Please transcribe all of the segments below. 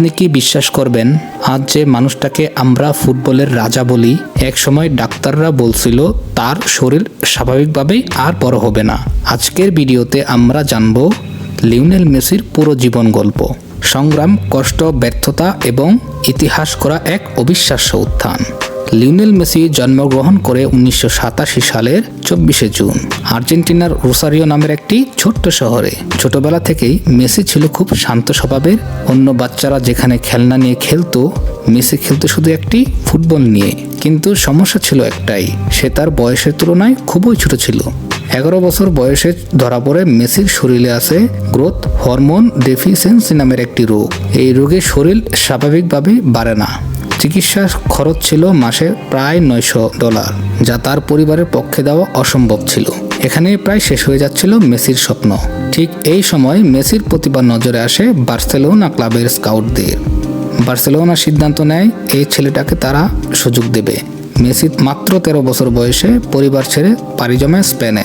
আপনি কি বিশ্বাস করবেন? আজ যে মানুষটাকে আমরা ফুটবলের রাজা বলি, এক সময় ডাক্তাররা বলছিল, তার শরীর স্বাভাবিকভাবেই আর বড় হবে না। আজকের ভিডিওতে আমরা জানব লিওনেল মেসির পুরো জীবন গল্প। সংগ্রাম, কষ্ট, ব্যর্থতা এবং ইতিহাস করা এক অবিশ্বাস্য উত্থান। লিওনেল মেসি জন্মগ্রহণ করে উনিশশো সাতাশি সালের চব্বিশে জুন। আর্জেন্টিনার রোসারিও নামের একটি ছোট্ট শহরে। ছোটবেলা থেকেই মেসি ছিল খুব শান্ত স্বভাবের। অন্য বাচ্চারা যেখানে খেলনা নিয়ে খেলতো, মেসি খেলতো শুধু একটি ফুটবল নিয়ে। কিন্তু সমস্যা ছিল একটাই, সে তার বয়সের তুলনায় খুবই ছোট ছিল। এগারো বছর বয়সে ধরা পড়ে মেসির শরীরে আছে গ্রোথ হরমোন ডেফিসিয়েন্সি নামের একটি রোগ। এই রোগে শরীর স্বাভাবিকভাবে বাড়ে না। চিকিৎসার খরচ ছিল মাসে প্রায় নয়শো ডলার, যা তার পরিবারের পক্ষে দেওয়া অসম্ভব ছিল। এখানে প্রায় শেষ হয়ে যাচ্ছিল মেসির স্বপ্ন। ঠিক এই সময় মেসির প্রতিভা নজরে আসে বার্সেলোনা ক্লাবের স্কাউটদের। বার্সেলোনা সিদ্ধান্ত নেয়, এই ছেলেটাকে তারা সুযোগ দেবে। মেসি মাত্র তেরো বছর বয়সে পরিবার ছেড়ে পাড়ি জমায় স্পেনে।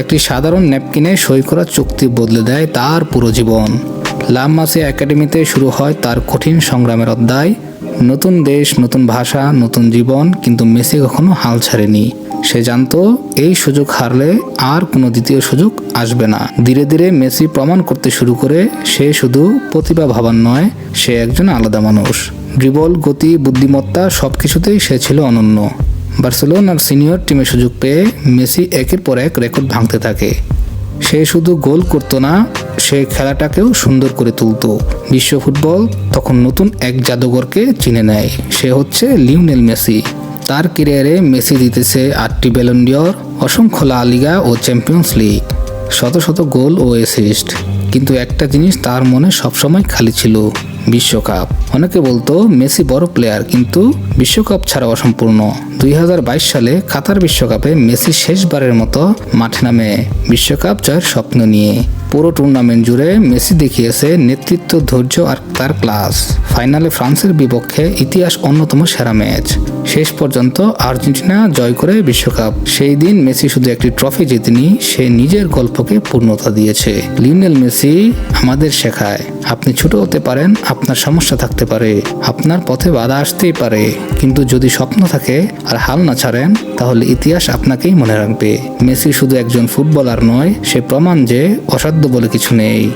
একটি সাধারণ ন্যাপকিনে সই করা চুক্তি বদলে দেয় তার পুরো জীবন। লামাসি একাডেমিতে শুরু হয় তার কঠিন সংগ্রামের অধ্যায়। নতুন দেশ, নতুন ভাষা, নতুন জীবন, কিন্তু মেসি কখনো হাল ছাড়েনি। সে জানতো, এই সুযোগ হারলে আর কোনো দ্বিতীয় সুযোগ আসবে না। ধীরে ধীরে মেসি প্রমাণ করতে শুরু করে, সে শুধু প্রতিভা ভাবান নয়, সে একজন আলাদা মানুষ। ড্রিবল, গতি, বুদ্ধিমত্তা সব কিছুতেই সে ছিল অনন্য। বার্সেলোনার সিনিয়র টিমে সুযোগ পেয়ে মেসি একের পর এক রেকর্ড ভাঙতে থাকে। সে শুধু গোল করতো না, সে খেলাটাকেও সুন্দর করে তুলতো। বিশ্ব ফুটবল তখন নতুন এক জাদুঘরকে চিনে নেয়। সে হচ্ছে লিওনেল মেসি। তার কেরিয়ারে মেসি জিতেছে আটটি ব্যালন্ডিয়র অসংখ্য লা লিগা ও চ্যাম্পিয়ন্স লিগ, শত শত গোল ও অ্যাসিস্ট। কিন্তু একটা জিনিস তার মনে সবসময় খালি ছিল বিশ্বকাপ। অনেকে বলতো মেসি বড় প্লেয়ার কিন্তু বিশ্বকাপ ছাড়া অসম্পূর্ণ। দুই হাজার বাইশ সালে কাতার বিশ্বকাপে মেসি শেষবারের মতো মাঠে নামে। বিশ্বকাপ জয়ের স্বপ্ন নিয়ে। পুরো টুর্নামেন্ট জুড়ে মেসি দেখিয়েছে নেতৃত্ব, ধৈর্য আর তার ক্লাস ফাইনালে ফ্রান্সের বিপক্ষে ইতিহাস অন্যতম সেরা ম্যাচ। শেষ পর্যন্ত আর্জেন্টিনা জয় করে বিশ্বকাপ। সেই দিন মেসি শুধু একটি ট্রফি জেতেনি, সে নিজের গল্পকে পূর্ণতা দিয়েছে। লিওনেল মেসি আমাদের শেখায়, আপনি ছোট হতে পারেন, আপনার সমস্যা থাকতে পারে, আপনার পথে বাধা আসতেই পারে। কিন্তু যদি স্বপ্ন থাকে আর হাল না ছাড়েন, তাহলে ইতিহাস আপনাকেই মনে রাখবে। মেসি শুধু একজন ফুটবলার নয়, সে প্রমাণ যে অসাধ্য বলে কিছু নেই।